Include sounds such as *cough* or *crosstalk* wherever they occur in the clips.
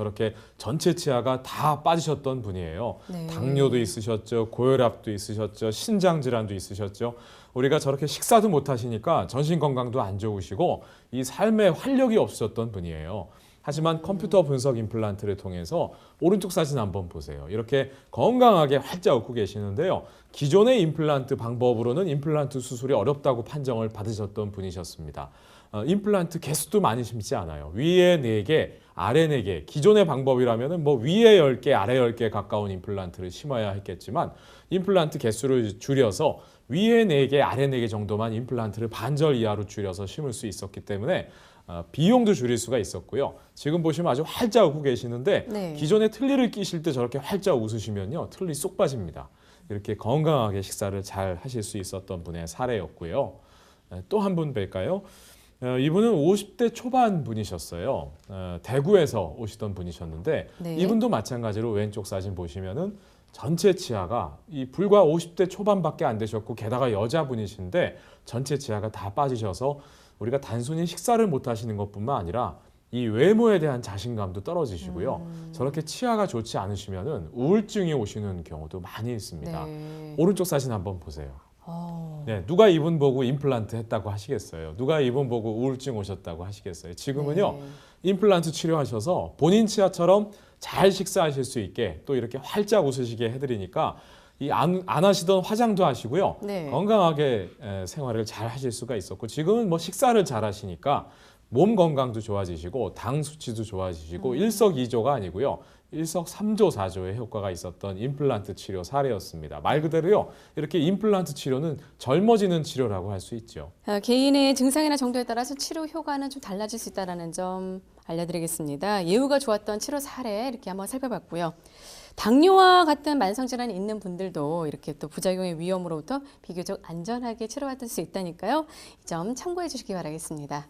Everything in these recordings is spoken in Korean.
저렇게 전체 치아가 다 빠지셨던 분이에요. 네. 당뇨도 있으셨죠, 고혈압도 있으셨죠, 신장 질환도 있으셨죠. 우리가 저렇게 식사도 못 하시니까 전신 건강도 안 좋으시고 이 삶에 활력이 없으셨던 분이에요. 하지만 컴퓨터 분석 임플란트를 통해서 오른쪽 사진 한번 보세요. 이렇게 건강하게 활짝 웃고 계시는데요. 기존의 임플란트 방법으로는 임플란트 수술이 어렵다고 판정을 받으셨던 분이셨습니다. 어, 임플란트 개수도 많이 심지 않아요. 위에 4개, 아래 4개. 기존의 방법이라면 뭐 위에 10개, 아래 10개 가까운 임플란트를 심어야 했겠지만 임플란트 개수를 줄여서 위에 4개, 아래 4개 정도만 임플란트를 반절 이하로 줄여서 심을 수 있었기 때문에 어, 비용도 줄일 수가 있었고요. 지금 보시면 아주 활짝 웃고 계시는데 네. 기존에 틀니를 끼실 때 저렇게 활짝 웃으시면요. 틀니 쏙 빠집니다. 이렇게 건강하게 식사를 잘 하실 수 있었던 분의 사례였고요. 또 한 분 뵐까요? 어, 이분은 50대 초반 분이셨어요. 어, 대구에서 오시던 분이셨는데 네. 이분도 마찬가지로 왼쪽 사진 보시면은 전체 치아가 이 불과 50대 초반밖에 안 되셨고 게다가 여자분이신데 전체 치아가 다 빠지셔서 우리가 단순히 식사를 못 하시는 것뿐만 아니라 이 외모에 대한 자신감도 떨어지시고요. 저렇게 치아가 좋지 않으시면은 우울증이 오시는 경우도 많이 있습니다. 네. 오른쪽 사진 한번 보세요. 어. 네, 누가 이분 보고 임플란트 했다고 하시겠어요? 누가 이분 보고 우울증 오셨다고 하시겠어요? 지금은요, 네. 임플란트 치료하셔서 본인 치아처럼 잘 식사하실 수 있게 또 이렇게 활짝 웃으시게 해드리니까 이안 안 하시던 화장도 하시고요. 네. 건강하게 에, 생활을 잘 하실 수가 있었고 지금은 뭐 식사를 잘 하시니까 몸 건강도 좋아지시고 당 수치도 좋아지시고 일석이조가 아니고요. 일석삼조 사조의 효과가 있었던 임플란트 치료 사례였습니다. 말 그대로요. 이렇게 임플란트 치료는 젊어지는 치료라고 할 수 있죠. 아, 개인의 증상이나 정도에 따라서 치료 효과는 좀 달라질 수 있다는 점 알려드리겠습니다. 예후가 좋았던 치료 사례 이렇게 한번 살펴봤고요. 당뇨와 같은 만성 질환이 있는 분들도 이렇게 또 부작용의 위험으로부터 비교적 안전하게 치료받을 수 있다니까요. 이 점 참고해 주시기 바라겠습니다.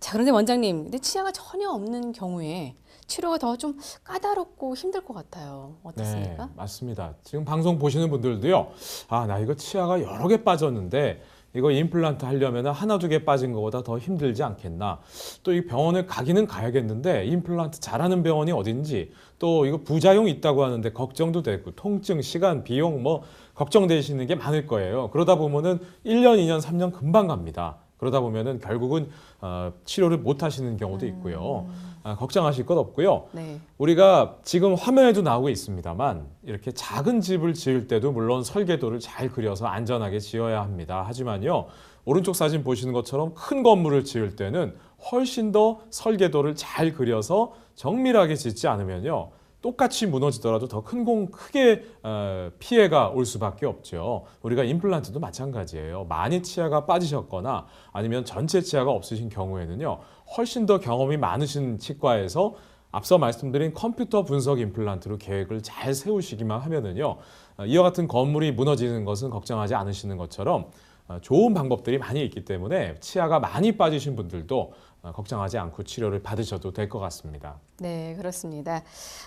자, 그런데 원장님, 근데 치아가 전혀 없는 경우에 치료가 더 좀 까다롭고 힘들 것 같아요. 어떻습니까? 네, 맞습니다. 지금 방송 보시는 분들도요. 아, 나 이거 치아가 여러 개 빠졌는데 이거 임플란트 하려면 하나 두 개 빠진 것보다 더 힘들지 않겠나. 또 이 병원에 가기는 가야겠는데 임플란트 잘하는 병원이 어딘지 또 이거 부작용 있다고 하는데 걱정도 되고 통증, 시간, 비용 뭐 걱정되시는 게 많을 거예요. 그러다 보면은 1년, 2년, 3년 금방 갑니다. 그러다 보면은 결국은 어, 치료를 못 하시는 경우도 있고요. 아, 걱정하실 것 없고요. 네. 우리가 지금 화면에도 나오고 있습니다만 이렇게 작은 집을 지을 때도 물론 설계도를 잘 그려서 안전하게 지어야 합니다. 하지만요. 오른쪽 사진 보시는 것처럼 큰 건물을 지을 때는 훨씬 더 설계도를 잘 그려서 정밀하게 짓지 않으면요. 똑같이 무너지더라도 더 큰 공 크게 어, 피해가 올 수밖에 없죠. 우리가 임플란트도 마찬가지예요. 많이 치아가 빠지셨거나 아니면 전체 치아가 없으신 경우에는요. 훨씬 더 경험이 많으신 치과에서 앞서 말씀드린 컴퓨터 분석 임플란트로 계획을 잘 세우시기만 하면은요. 어, 이와 같은 건물이 무너지는 것은 걱정하지 않으시는 것처럼 어, 좋은 방법들이 많이 있기 때문에 치아가 많이 빠지신 분들도 어, 걱정하지 않고 치료를 받으셔도 될 것 같습니다. 네, 그렇습니다.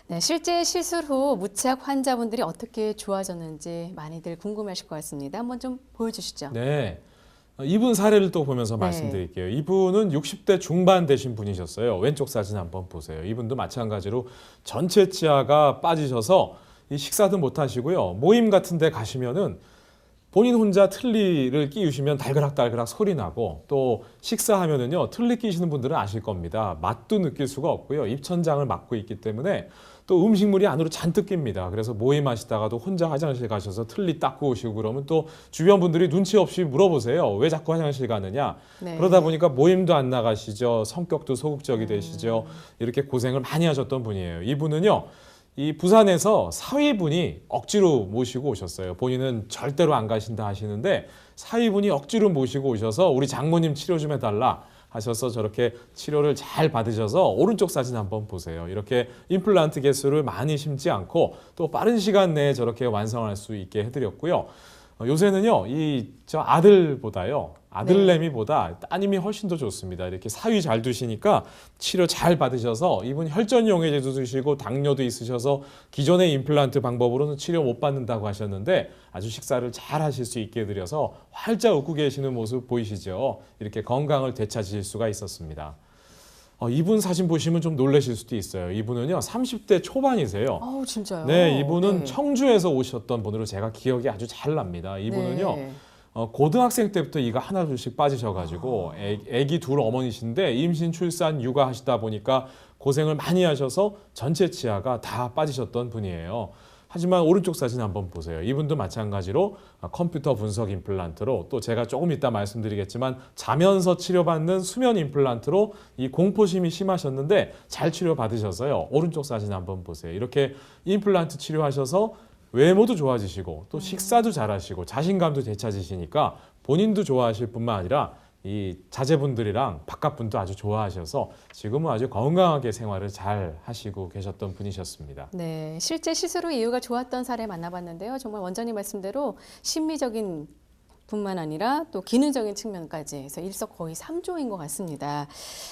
네, 실제 시술 후 무치약 환자분들이 어떻게 좋아졌는지 많이들 궁금하실 것 같습니다. 한번 좀 보여주시죠. 네. 어, 이분 사례를 또 보면서 네. 말씀드릴게요. 이분은 60대 중반 되신 분이셨어요. 왼쪽 사진 한번 보세요. 이분도 마찬가지로 전체 치아가 빠지셔서 이 식사도 못 하시고요. 모임 같은 데 가시면은 본인 혼자 틀니를 끼우시면 달그락달그락 소리 나고 또 식사하면은요 틀니 끼시는 분들은 아실 겁니다. 맛도 느낄 수가 없고요. 입천장을 막고 있기 때문에 또 음식물이 안으로 잔뜩 낍니다. 그래서 모임 하시다가도 혼자 화장실 가셔서 틀니 닦고 오시고 그러면 또 주변 분들이 눈치 없이 물어보세요. 왜 자꾸 화장실 가느냐? 네. 그러다 보니까 모임도 안 나가시죠. 성격도 소극적이 되시죠. 이렇게 고생을 많이 하셨던 분이에요. 이분은요 이 부산에서 사위분이 억지로 모시고 오셨어요. 본인은 절대로 안 가신다 하시는데 사위분이 억지로 모시고 오셔서 우리 장모님 치료 좀 해달라 하셔서 저렇게 치료를 잘 받으셔서 오른쪽 사진 한번 보세요. 이렇게 임플란트 개수를 많이 심지 않고 또 빠른 시간 내에 저렇게 완성할 수 있게 해드렸고요. 어, 요새는요, 이 저 아들보다요, 아들내미보다 따님이 훨씬 더 좋습니다. 이렇게 사위 잘 두시니까 치료 잘 받으셔서 이분 혈전 용해제도 드시고 당뇨도 있으셔서 기존의 임플란트 방법으로는 치료 못 받는다고 하셨는데 아주 식사를 잘 하실 수 있게 해드려서 활짝 웃고 계시는 모습 보이시죠? 이렇게 건강을 되찾으실 수가 있었습니다. 어, 이분 사진 보시면 좀 놀라실 수도 있어요. 이분은요 30대 초반이세요. 아우 진짜요. 네, 이분은 네. 청주에서 오셨던 분으로 제가 기억이 아주 잘 납니다. 이분은요 네. 어, 고등학생 때부터 이가 하나 둘씩 빠지셔가지고 애, 애기 둘 어머니신데 임신 출산 육아하시다 보니까 고생을 많이 하셔서 전체 치아가 다 빠지셨던 분이에요. 하지만 오른쪽 사진 한번 보세요. 이분도 마찬가지로 어, 컴퓨터 분석 임플란트로 또 제가 조금 이따 말씀드리겠지만 자면서 치료받는 수면 임플란트로 이 공포심이 심하셨는데 잘 치료받으셔서요. 오른쪽 사진 한번 보세요. 이렇게 임플란트 치료하셔서 외모도 좋아지시고 또 식사도 잘하시고 자신감도 되찾으시니까 본인도 좋아하실 뿐만 아니라 이 자제분들이랑 바깥분도 아주 좋아하셔서 지금은 아주 건강하게 생활을 잘 하시고 계셨던 분이셨습니다. 네, 실제 시스루 이유가 좋았던 사례 만나봤는데요. 정말 원장님 말씀대로 심미적인 뿐만 아니라 또 기능적인 측면까지 해서 일석 거의 삼조인 것 같습니다.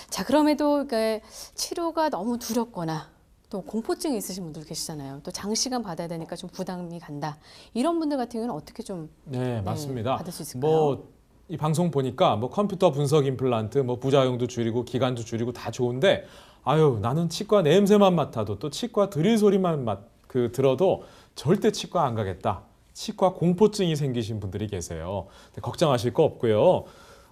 자, 그럼에도 그 치료가 너무 두렵거나 또 공포증이 있으신 분들 계시잖아요. 또 장시간 받아야 되니까 좀 부담이 간다. 이런 분들 같은 경우는 어떻게 좀 네, 맞습니다. 받을 수 있을까요? 뭐 이 방송 보니까 뭐 컴퓨터 분석 임플란트 뭐 부작용도 줄이고 기간도 줄이고 다 좋은데 아유 나는 치과 냄새만 맡아도 또 치과 드릴 소리만 맡, 그 들어도 절대 치과 안 가겠다. 치과 공포증이 생기신 분들이 계세요. 근데 걱정하실 거 없고요.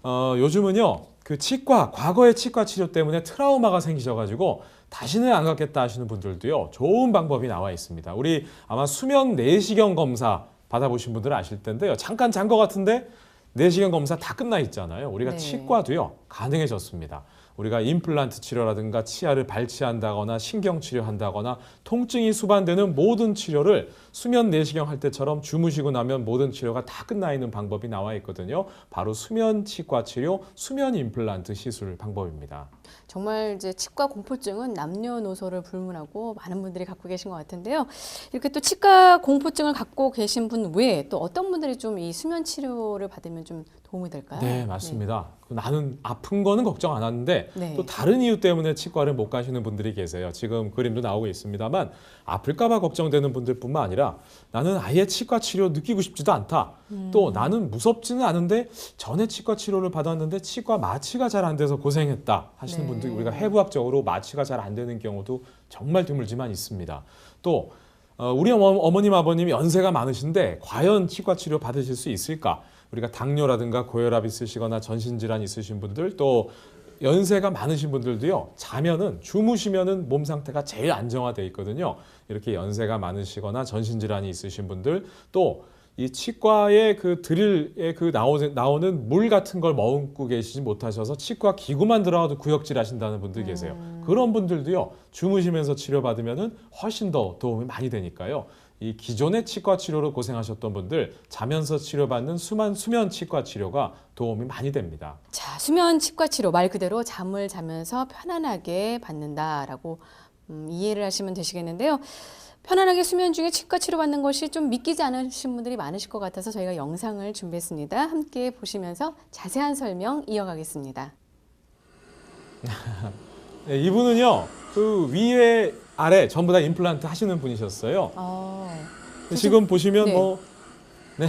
어, 요즘은요 그 치과 과거의 치과 치료 때문에 트라우마가 생기셔가지고 다시는 안 가겠다 하시는 분들도요 좋은 방법이 나와 있습니다. 우리 아마 수면 내시경 검사 받아보신 분들은 아실 텐데요. 잠깐 잔 것 같은데 내시경 검사 다 끝나 있잖아요. 우리가 네. 치과도요 가능해졌습니다. 우리가 임플란트 치료라든가 치아를 발치한다거나 신경 치료한다거나 통증이 수반되는 모든 치료를 수면 내시경 할 때처럼 주무시고 나면 모든 치료가 다 끝나 있는 방법이 나와 있거든요. 바로 수면 치과 치료, 수면 임플란트 시술 방법입니다. 정말 이제 치과 공포증은 남녀노소를 불문하고 많은 분들이 갖고 계신 것 같은데요. 이렇게 또 치과 공포증을 갖고 계신 분 외에 또 어떤 분들이 좀 이 수면 치료를 받으면 좀 도움이 될까요? 네, 맞습니다. 나는 아픈 거는 걱정 안 하는데 네. 또 다른 이유 때문에 치과를 못 가시는 분들이 계세요. 지금 그림도 나오고 있습니다만 아플까 봐 걱정되는 분들뿐만 아니라 나는 아예 치과 치료 느끼고 싶지도 않다. 음. 또 나는 무섭지는 않은데 전에 치과 치료를 받았는데 치과 마취가 잘 안 돼서 고생했다 하시는 네. 분들 우리가 해부학적으로 마취가 잘 안 되는 경우도 정말 드물지만 있습니다. 또 어, 우리 어머, 어머 님 아버님이 연세가 많으신데 과연 치과 치료 받으실 수 있을까? 우리가 당뇨라든가 고혈압 있으시거나 전신질환 있으신 분들 또 연세가 많으신 분들도요 자면은 주무시면은 몸 상태가 제일 안정화돼 있거든요 이렇게 연세가 많으시거나 전신질환이 있으신 분들 또 이 치과의 그 드릴에 그 나오는, 나오는 물 같은 걸 머금고 계시지 못하셔서 치과 기구만 들어가도 구역질 하신다는 분들 계세요. 그런 분들도요 주무시면서 치료받으면은 훨씬 더 도움이 많이 되니까요. 이 기존의 치과 치료로 고생하셨던 분들 자면서 치료받는 수만 수면 치과 치료가 도움이 많이 됩니다. 자, 수면 치과 치료 말 그대로 잠을 자면서 편안하게 받는다라고 음, 이해를 하시면 되시겠는데요. 편안하게 수면 중에 치과 치료 받는 것이 좀 믿기지 않으신 분들이 많으실 것 같아서 저희가 영상을 준비했습니다. 함께 보시면서 자세한 설명 이어가겠습니다. *laughs* 네, 이분은요 그 위에 아래 전부 다 임플란트 하시는 분이셨어요. 어, 지금 보시면 네. 뭐 네,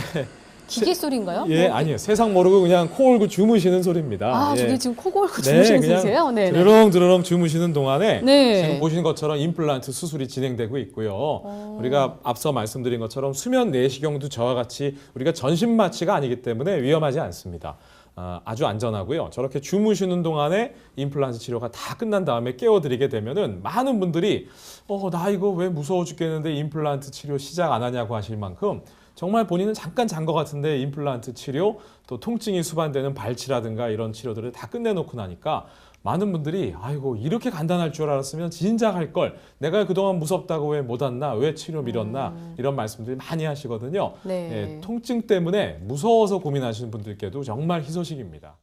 기계 소리인가요? 예 뭐, 아니에요 세상 모르고 그냥 코 골고 주무시는 소리입니다. 아, 예. 저게 지금 코 골고 네, 주무시는 그냥 분이세요? 네. 네. 드르렁 드르렁 주무시는 동안에 네. 지금 보시는 것처럼 임플란트 수술이 진행되고 있고요. 어. 우리가 앞서 말씀드린 것처럼 수면 내시경도 저와 같이 우리가 전신 마취가 아니기 때문에 위험하지 않습니다. 아, 아주 안전하고요. 저렇게 주무시는 동안에 임플란트 치료가 다 끝난 다음에 깨워드리게 되면은 많은 분들이 어, 나 이거 왜 무서워 죽겠는데 임플란트 치료 시작 안 하냐고 하실 만큼 정말 본인은 잠깐 잔 것 같은데 임플란트 치료 또 통증이 수반되는 발치라든가 이런 치료들을 다 끝내놓고 나니까 많은 분들이 아이고 이렇게 간단할 줄 알았으면 진작 할 걸 내가 그동안 무섭다고 왜 못 왔나 왜 치료 미뤘나 이런 말씀들 많이 하시거든요. 네. 예, 통증 때문에 무서워서 고민하시는 분들께도 정말 희소식입니다.